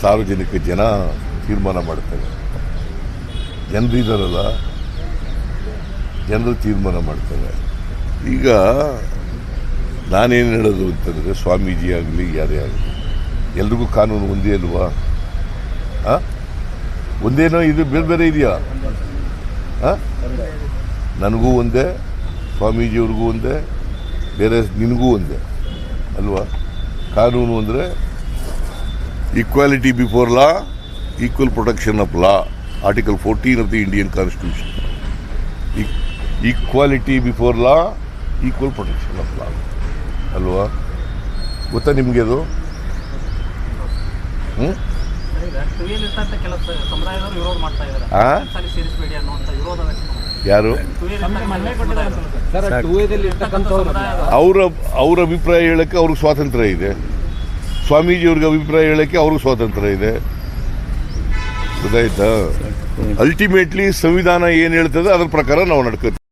ಸಾರ್ವಜನಿಕ ಜನ ತೀರ್ಮಾನ ಮಾಡ್ತಾರೆ. ಜನರಿದಾರಲ್ಲ, ಜನರು ತೀರ್ಮಾನ ಮಾಡ್ತಾರೆ. ಈಗ ನಾನೇನು ಹೇಳೋದು ಅಂತಂದರೆ ಸ್ವಾಮೀಜಿ ಆಗಲಿ, ಯಾರೇ ಆಗಲಿ, ಎಲ್ರಿಗೂ ಕಾನೂನು ಒಂದೇ ಅಲ್ವಾ? ಹಾಂ ಒಂದೇನೋ ಇದು ಬೇರೆ ಬೇರೆ ಇದೆಯಾ? ಹಾಂ ನನಗೂ ಒಂದೇ, ಸ್ವಾಮೀಜಿಯವ್ರಿಗೂ ಒಂದೇ, ಬೇರೆ ನಿನಗೂ ಒಂದೇ, ಅಲ್ವಾ? ಕಾನೂನು ಅಂದರೆ equality before law equal protection of law article fourteen of the Indian constitution equality before law equal protection of law ಅಲ್ವಾ? ಗೊತ್ತಾ ನಿಮಗೆ ಅದು? ಹ್ಞೂ. ಯಾರು. ಅವರ ಅವ್ರ ಅಭಿಪ್ರಾಯ ಹೇಳಕ್ಕೆ ಅವ್ರಿಗೆ ಸ್ವಾತಂತ್ರ್ಯ ಇದೆ. ಸ್ವಾಮೀಜಿಯವ್ರಿಗೆ ಅಭಿಪ್ರಾಯ ಹೇಳೋಕ್ಕೆ ಅವ್ರಿಗೆ ಸ್ವಾತಂತ್ರ್ಯ ಇದೆ. ಗೊತ್ತಾಯ್ತಾ? ಅಲ್ಟಿಮೇಟ್ಲಿ ಸಂವಿಧಾನ ಏನು ಹೇಳ್ತದೆ ಅದ್ರ ಪ್ರಕಾರ ನಾವು ನಡ್ಕೋತೀವಿ.